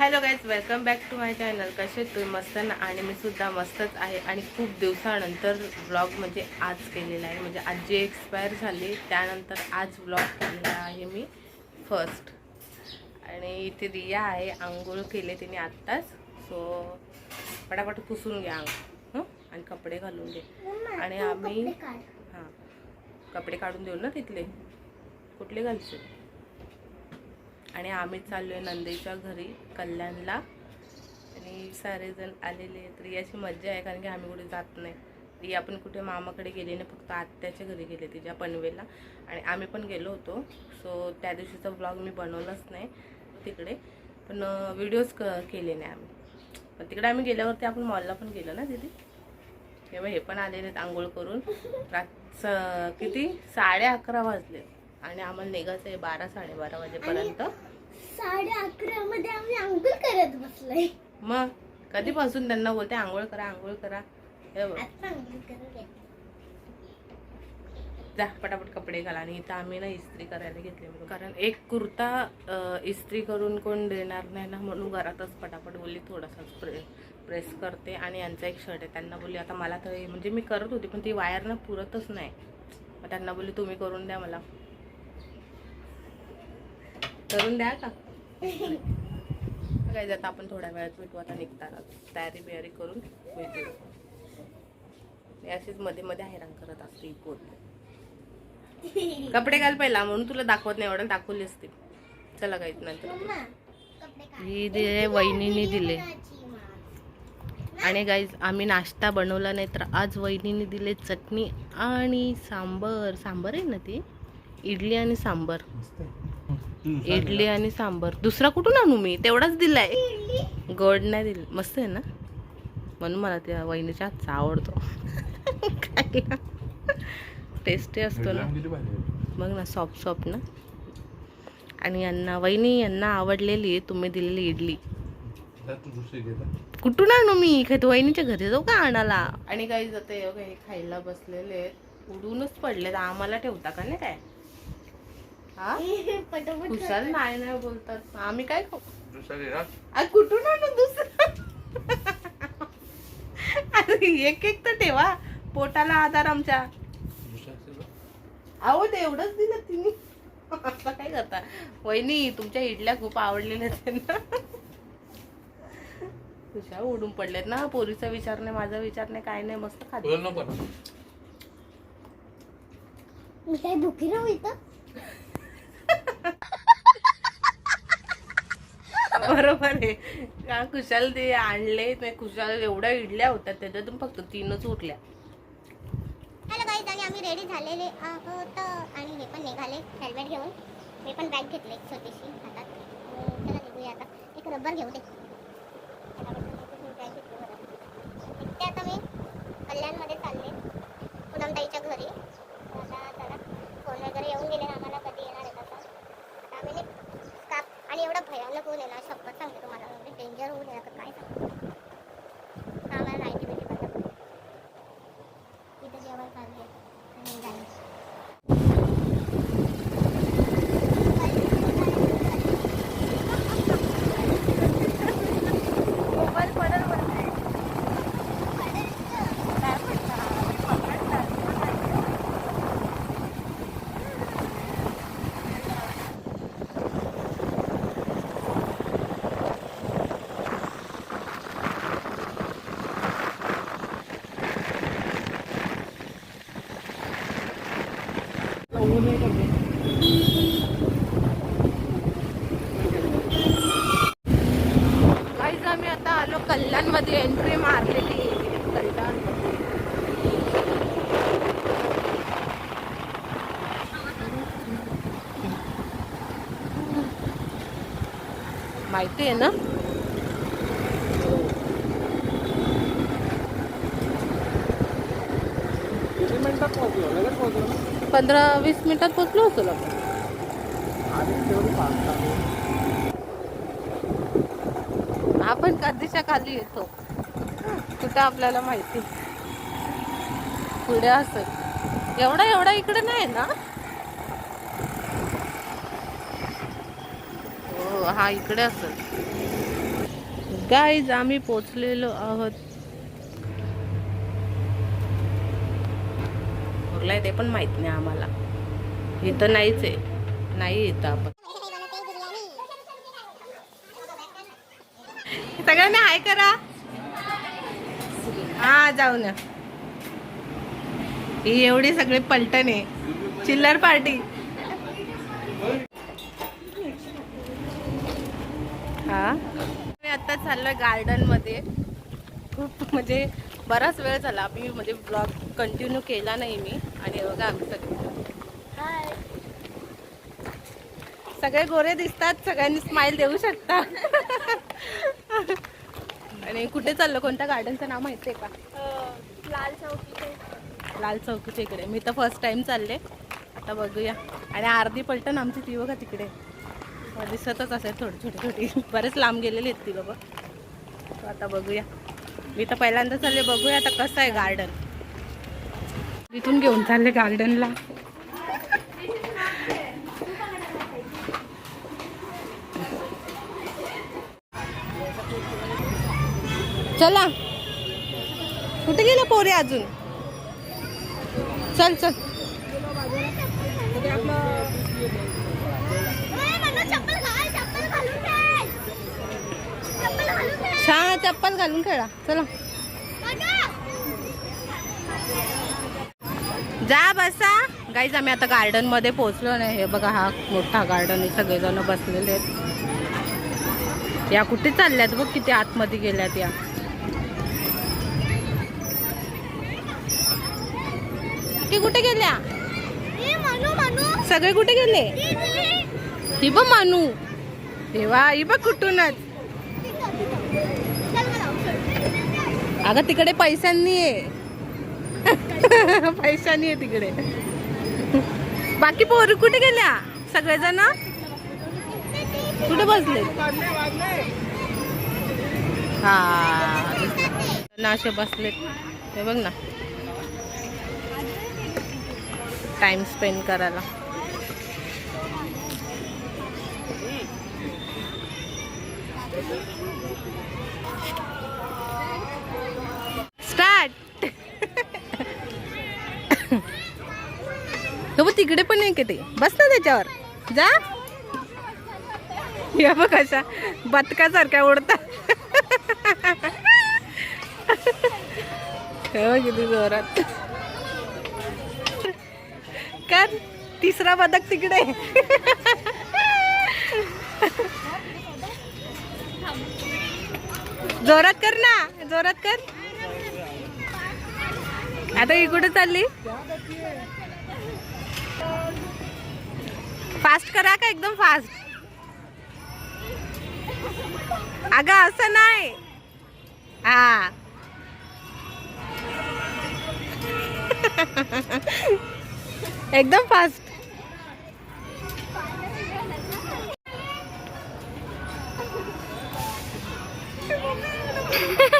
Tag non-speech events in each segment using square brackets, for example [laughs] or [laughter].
Hello guys welcome back to my channel. कसे तुम्ही? मस्त ना? आणि मी सुद्धा मस्तच आहे. आणि खूप दिवसानंतर ब्लॉग म्हणजे आज केलेला आहे. म्हणजे आज जे एक्सपायर झाली त्यानंतर आज ब्लॉग केलेला आहे मी फर्स्ट आणि इथे रिया आहे आंघोळ केले तिने आत्ताच. सो पटापट पुसून घ्या हं? आणि कपडे घालून घे. आणि आम्ही हां. कपडे काढून देऊ ना तिथले? कुठले घालचे आणि आम्ही चाललो आहे नंदेच्या घरी कल्याणला. आणि सारेजण आलेले आहेत. रियाची मज्जा आहे कारण की आम्ही कुठे जात नाही. रिया पण कुठे मामाकडे गेली नाही फक्त आत्याच्या घरी गेले तिच्या पनवेला आणि आम्ही पण गेलो होतो. सो त्या दिवशीचा ब्लॉग मी बनवलाच नाही तिकडे. पण व्हिडिओज क केले नाही आम्ही. पण तिकडे आम्ही गेल्यावरती आपण मॉलला पण गेलो ना दिदी? तेव्हा हे पण आलेले आहेत आंघोळ करून. रात स- किती? साडे अकरा वाजले. आणि आम्हाला निघायचं आहे बारा साडेबारा वाजेपर्यंत. साडे अकरा मध्ये आम्ही अंघोळ करत बसलोय. मग? कधीपासून त्यांना बोलते आंघोळ करा आंघोळ करा. हे बघ. आता. जा पटापट कपडे घाला आणि इथं आम्ही ना इस्त्री करायला घेतले म्हणून. कारण एक कुर्ता अं, इस्त्री करून कोण देणार नाही ना म्हणून घरातच पटापट बोलली थोडासाच प्रे प्रेस करते आणि यांचा एक शर्ट आहे. त्यांना बोलली आता मला तर हे- म्हणजे मी करत होती पण ती वायर ना पुरतच नाही. मग त्यांना बोलली तुम्ही करून द्या मला. करून द्या का? [laughs] काय जात आपण थोड्या वेळात भेटू. आता निघताना तयारी बियारी करून भेटू. मी अशीच मध्ये मध्ये हैराण करत असते पोरं. [laughs] कपडे घाल पहिला म्हणून तुला दाखवत नाही एवढं दाखवली असते. चला काही नंतर. ही दिले वहिनीने दिले? आणि गाईज आम्ही नाश्ता बनवला नाही तर आज वहिनीने दिले चटणी आणि सांबर. सांबर आहे ना ती? इडली आणि सांबर. इडली आणि सांबर. दुसरा कुठून आणू मी? तेवढाच दिलाय. गोड नाही दिलं. मस्त आहे ना? म्हणून मला त्या वहिनीच्या हातचा आवडतो. [laughs] टेस्टी असतो ना? बघ ना सॉफ्ट सॉफ्ट ना? आणि यांना वहिनी यांना आवडलेली तुम्ही दिलेली इडली. कुठून आणू मी? काय तू वहिनीच्या घरी जाऊ का आणायला? आणि काही जाते हे खायला बसलेले आहेत. उडूनच पडलेत. आम्हाला ठेवता का नाही काय? हा? कुशाल नाही नाही बोलतात. आम्ही काय खाऊ? आ, कुठून आणू दुसरं? अरे एक एक तर ठेवा. पोटाला आधार आमच्या. अहो ते एवढंच दिलं तिने. आता काय करता? वहिनी तुमच्या इडल्या खूप आवडलेल्या आहेत ना. तुझ्या उडून पडलेत ना पोरीचा विचार नाही माझा विचार नाही काय नाही मस्त खाते. बरोबर आहे. कारण खुशाल ते आणले ते खुशाल एवढ्या इडल्या होत्या त्याच्यातून फक्त तीनच उठल्या हॅलो गाईज आणि आम्ही रेडी झालेले आहोत. आणि हे पण निघाले हेल्मेट घेऊन. मी पण बॅग घेतली एक छोटीशी हातात. चला निघूया आता. एक रबर घेऊ दे बॅग घेतली बरं निघते आता मी कल्याणमध्ये चालले पूनमताईच्या घरी आता जरा फोन वगैरे येऊन गेले ना आम्हाला कधी येणार आहे तसं आता आम्ही निघ- स्काप आणि एवढं भयानक ऊन आहे ना शपथ सांगते तुम्हाला म्हणजे डेंजर ऊन आहे आता काय सांगू आता आम्हाला नाईटी बिटी बंद पडेल इथं जेवण चाललंय आणि जायचं काहीच आम्ही आता आलो कल्याणमध्ये एंट्री मारलेली कल्याण. माहिती आहे ना. पंधरा वीस मिनिटात पोचलो होतो आपण आपण कधीच्या खाली येतो. कुठं आपल्याला माहिती? पुढे असत एवढा एवढा इकडे नाही ना. हो हा इकडे असेल गाईज आम्ही पोचलेलो आहोत. कुठला ते पण माहीत नाही आम्हाला. इथं नाहीच आहे. नाही इथं आपण. सगळ्यांना हाय करा. हा जाऊ ना. ही एवढी सगळी पलटण आहे. चिल्लर पार्टी. हा. मी आता चाललोय गार्डनमध्ये. खूप म्हणजे बराच वेळ झाला आम्ही म्हणजे ब्लॉग कंटिन्यू केला नाही मी. आणि बघा आम्ही सगळे. सगळे गोरे दिसतात सगळ्यांनी स्माइल देऊ शकता. आणि कुठे चाललं? कोणत्या गार्डनचं नाव माहिती आहे का लाल चौकी लाल चौकीच्या इकडे. मी तर फर्स्ट टाइम चालले. आता बघूया. आणि अर्धी पलटण आमची ती बघा तिकडे. दिसतच असेल थोडी छोटी छोटी बरेच लांब गेलेली आहेत ती लोक आता बघूया. मी तर पहिल्यांदा चालले बघूया आता कसं आहे गार्डन इथून घेऊन चालले गार्डनला चला. कुठे गेलं पोरे अजून? चल चल चप्पल घाल चप्पल घालून खेळ चप्पल घालून खेळ छान चप्पल घालून खेळा. चला. जा बसा. गाईज आम्ही आता गार्डनमध्ये पोहोचलो नाही. हे बघा हा मोठा गार्डन आहे. सगळेजण बसलेले आहेत. या कुठे चालल्यात बघ किती आतमध्ये गेल्यात या. की कुठे गेल्या? सगळे कुठे गेले? ती बघ मानू. तेव्हा ही बघ कुठूनच. अगं तिकडे पैशांनी आहे पैशांनी आहे तिकडे. बाकी पोरं कुठे गेल्या? सगळेजण? कुठे बसले हा. ना असे बसलेत. हे बघ ना. टाइम स्पेंड करायला. [laughs] हो तिकडे पण आहे का ते. बस ना त्याच्यावर. जा. या बघ कशा बदकासारख्या उडतात [laughs] किती जोरात. कर तिसरा बदक तिकडे. [laughs] जोरात कर ना जोरात कर. आता ही कुठे चालली? फास्ट करा का एकदम फास्ट अगं असं नाही. हा. एकदम फास्ट [laughs]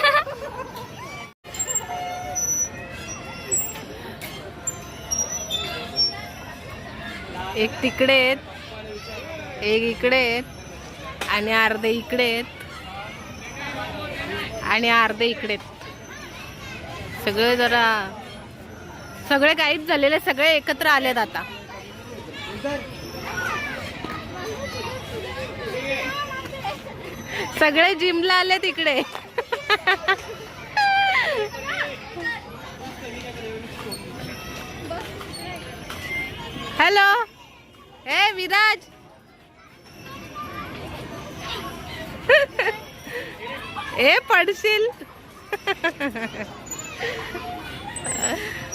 एक तिकडे आहेत एक इकडे आहेत आणि अर्धे इकडे आहेत आणि अर्धे इकडे आहेत. सगळे जरा सगळे गायब झालेले सगळे एकत्र आलेत आता. सगळे जिमला आले तिकडे हॅलो? ए विराज. [laughs] ए पडशील. [laughs]